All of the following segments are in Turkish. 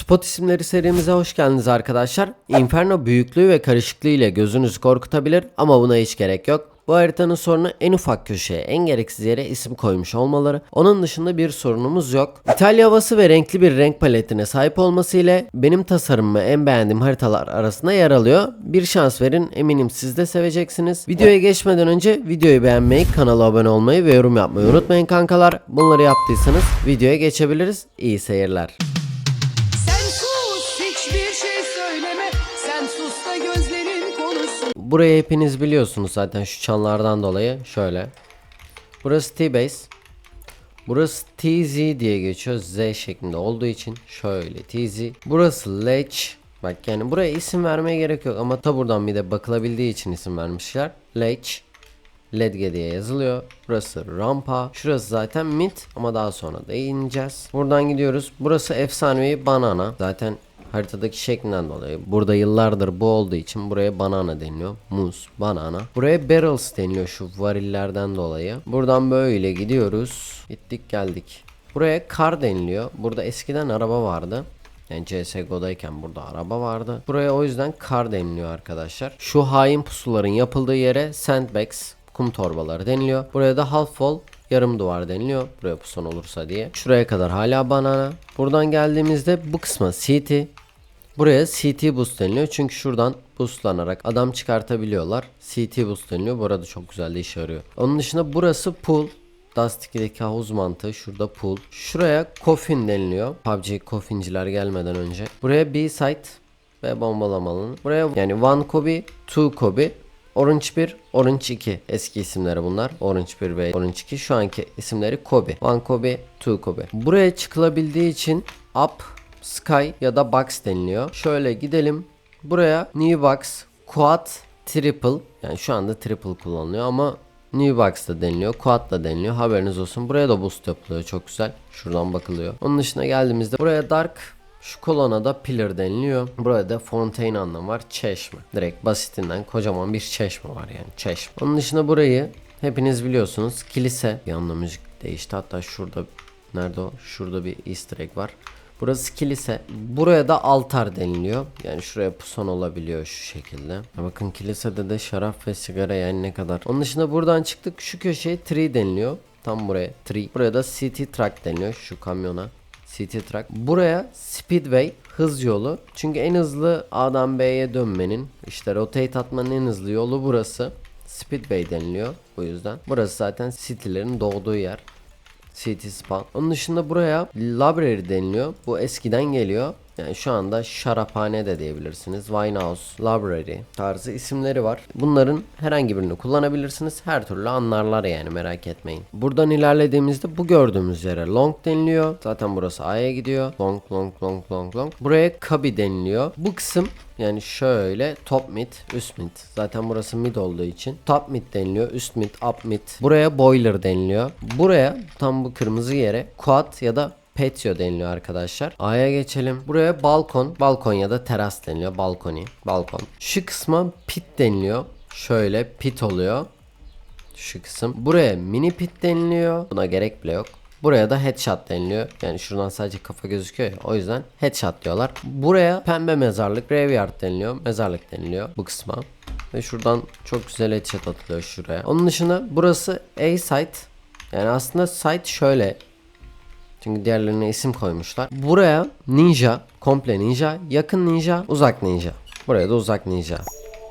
Spot isimleri serimize hoş geldiniz arkadaşlar. Inferno büyüklüğü ve karışıklığı ile gözünüzü korkutabilir ama buna hiç gerek yok. Bu haritanın sorunu en ufak köşeye, en gereksiz yere isim koymuş olmaları. Onun dışında bir sorunumuz yok. İtalya havası ve renkli bir renk paletine sahip olması ile benim tasarımımı en beğendiğim haritalar arasında yer alıyor. Bir şans verin, eminim siz de seveceksiniz. Videoya geçmeden önce videoyu beğenmeyi, kanala abone olmayı ve yorum yapmayı unutmayın kankalar. Bunları yaptıysanız videoya geçebiliriz. İyi seyirler. Burayı hepiniz biliyorsunuz zaten şu çanlardan dolayı. Şöyle. Burası T-Base. Burası TZ diye geçiyor. Z şeklinde olduğu için şöyle TZ. Burası Ledge. Bak yani buraya isim vermeye gerek yok ama ta buradan bir de bakılabildiği için isim vermişler. Ledge. Ledge diye yazılıyor. Burası rampa. Şurası zaten mid ama daha sonra da ineceğiz. Buradan gidiyoruz. Burası efsanevi banana. Zaten haritadaki şeklinden dolayı. Burada yıllardır bu olduğu için buraya banana deniliyor. Muz, banana. Buraya barrels deniliyor şu varillerden dolayı. Buradan böyle gidiyoruz. Gittik geldik. Buraya kar deniliyor. Burada eskiden araba vardı. Yani CSGO'dayken burada araba vardı. Buraya o yüzden kar deniliyor arkadaşlar. Şu hain pusuların yapıldığı yere sandbags, kum torbaları deniliyor. Buraya da half wall, yarım duvar deniliyor. Buraya pusan olursa diye. Şuraya kadar hala banana. Buradan geldiğimizde bu kısma CT. Buraya CT boost deniliyor çünkü şuradan boostlanarak adam çıkartabiliyorlar. CT boost deniliyor. Bu arada çok güzel de işe yarıyor. Onun dışında burası pool. Dust 2'deki havuz mantığı şurada pool. Şuraya coffin deniliyor. PUBG coffinciler gelmeden önce. Buraya B-site ve bombalama alanı. Buraya yani one Kobe, two Kobe, Orange 1, Orange 2 eski isimleri bunlar. Orange 1 ve Orange 2 şu anki isimleri Kobe. One Kobe, two Kobe. Buraya çıkılabildiği için Up, Sky ya da Box deniliyor. Şöyle gidelim. Buraya New Box, Quad, Triple yani şu anda Triple kullanılıyor ama New Box da deniliyor. Quad da deniliyor. Haberiniz olsun. Buraya da boost yapılıyor. Çok güzel. Şuradan bakılıyor. Onun dışına geldiğimizde buraya Dark şu kolona da pillar deniliyor. Burada da fontaine anlamı var. Çeşme. Direkt basitinden kocaman bir çeşme var yani. Çeşme. Onun dışında burayı hepiniz biliyorsunuz. Kilise. Bir anda müzik değişti. Hatta şurada nerede o? Şurada bir easter egg var. Burası kilise. Buraya da altar deniliyor. Yani şuraya puson olabiliyor şu şekilde. Ya bakın kilisede de şarap ve sigara yani ne kadar. Onun dışında buradan çıktık. Şu köşeye tree deniliyor. Tam buraya tree. Buraya da city truck deniliyor şu kamyona. City Truck. Buraya Speedway hız yolu. Çünkü en hızlı A'dan B'ye dönmenin işte rotate atmanın en hızlı yolu burası. Speedway deniliyor bu yüzden. Burası zaten city'lerin doğduğu yer. City Spawn. Onun dışında buraya library deniliyor. Bu eskiden geliyor. Yani şu anda şaraphane de diyebilirsiniz. Winehouse, Library tarzı isimleri var. Bunların herhangi birini kullanabilirsiniz. Her türlü anlarlar yani merak etmeyin. Buradan ilerlediğimizde bu gördüğümüz yere long deniliyor. Zaten burası A'ya gidiyor. Long long long long long. Buraya cubby deniliyor. Bu kısım yani şöyle top mid, üst mid. Zaten burası mid olduğu için. Top mid deniliyor, üst mid, up mid. Buraya boiler deniliyor. Buraya tam bu kırmızı yere quad ya da Patio deniliyor arkadaşlar. A'ya geçelim. Buraya balkon, balkon ya da teras deniliyor. Balkoni, balkon. Şu kısma pit deniliyor. Şöyle pit oluyor. Şu kısım. Buraya mini pit deniliyor. Buna gerek bile yok. Buraya da headshot deniliyor. Yani şuradan sadece kafa gözüküyor ya. O yüzden headshot diyorlar. Buraya pembe mezarlık, graveyard deniliyor. Mezarlık deniliyor bu kısma. Ve şuradan çok güzel headshot atılıyor şuraya. Onun dışında burası A site. Yani aslında site şöyle çünkü diğerlerine isim koymuşlar. Buraya ninja, komple ninja, yakın ninja, uzak ninja. Buraya da uzak ninja.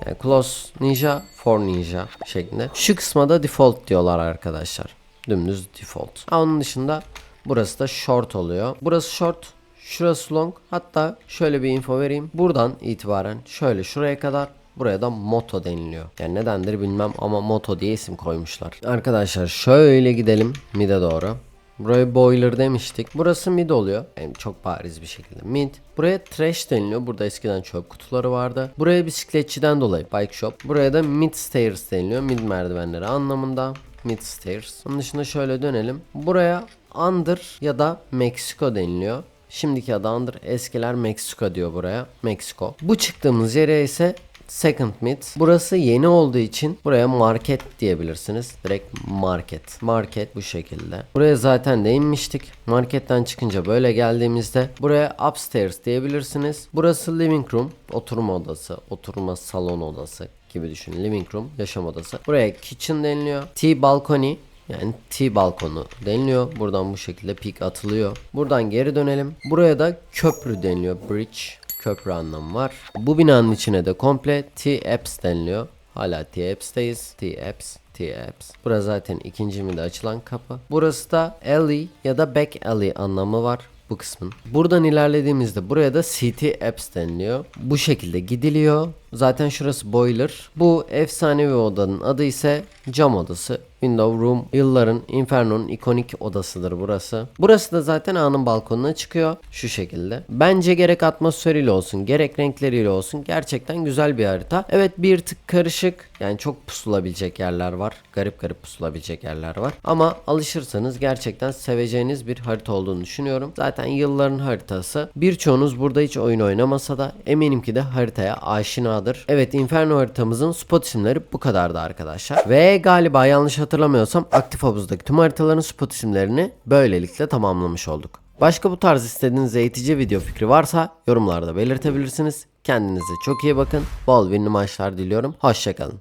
Yani close ninja, for ninja şeklinde. Şu kısma da default diyorlar arkadaşlar. Dümdüz default. Ha, onun dışında burası da short oluyor. Burası short, şurası long. Hatta şöyle bir info vereyim. Buradan itibaren şöyle şuraya kadar Buraya da moto deniliyor. Yani nedendir bilmem ama moto diye isim koymuşlar. Arkadaşlar şöyle gidelim mid'e doğru. Buraya boiler demiştik. Burası mid oluyor. Yani çok bariz bir şekilde mid. Buraya trash deniliyor. Burada eskiden çöp kutuları vardı. Buraya bisikletçiden dolayı bike shop. Buraya da mid stairs deniliyor. Mid merdivenleri anlamında. Mid stairs. Onun dışında şöyle dönelim. Buraya under ya da Meksiko deniliyor. Şimdiki adı under. Eskiler Meksiko diyor buraya. Meksiko. Bu çıktığımız yere ise second mid. Burası yeni olduğu için buraya market diyebilirsiniz. Direkt market. Market bu şekilde. Buraya zaten değinmiştik. Marketten çıkınca böyle geldiğimizde buraya upstairs diyebilirsiniz. Burası living room, oturma odası, oturma salon odası gibi düşünün. Living room, yaşam odası. Buraya kitchen deniliyor. T balcony yani T balkonu deniliyor. Buradan bu şekilde pik atılıyor. Buradan geri dönelim. Buraya da köprü deniliyor. Bridge köprü anlamı var. Bu binanın içine de komple T-Apps deniliyor. Hala T-Apps'teyiz. T-Apps, T-Apps. Burası zaten ikinci mi de açılan kapı. Burası da alley ya da back alley anlamı var bu kısmın. Buradan ilerlediğimizde buraya da City Apps deniliyor. Bu şekilde gidiliyor. Zaten şurası boiler. Bu efsanevi odanın adı ise cam odası. Window Room yılların Inferno'nun ikonik odasıdır burası. Burası da zaten A'nın balkonuna çıkıyor. Şu şekilde. Bence gerek atmosferiyle olsun gerek renkleriyle olsun gerçekten güzel bir harita. Evet bir tık karışık. Yani çok pusulabilecek yerler var. Garip garip pusulabilecek yerler var. Ama alışırsanız gerçekten seveceğiniz bir harita olduğunu düşünüyorum. Zaten yılların haritası. Birçoğunuz burada hiç oyun oynamasa da eminim ki de haritaya aşinadır. Evet Inferno haritamızın spot isimleri bu kadardı arkadaşlar. Ve galiba yanlış hatırlamıyorsam aktif havuzdaki tüm haritaların spot isimlerini böylelikle tamamlamış olduk. Başka bu tarz istediğiniz eğitici video fikri varsa yorumlarda belirtebilirsiniz. Kendinize çok iyi bakın. Bol vinli maçlar diliyorum. Hoşçakalın.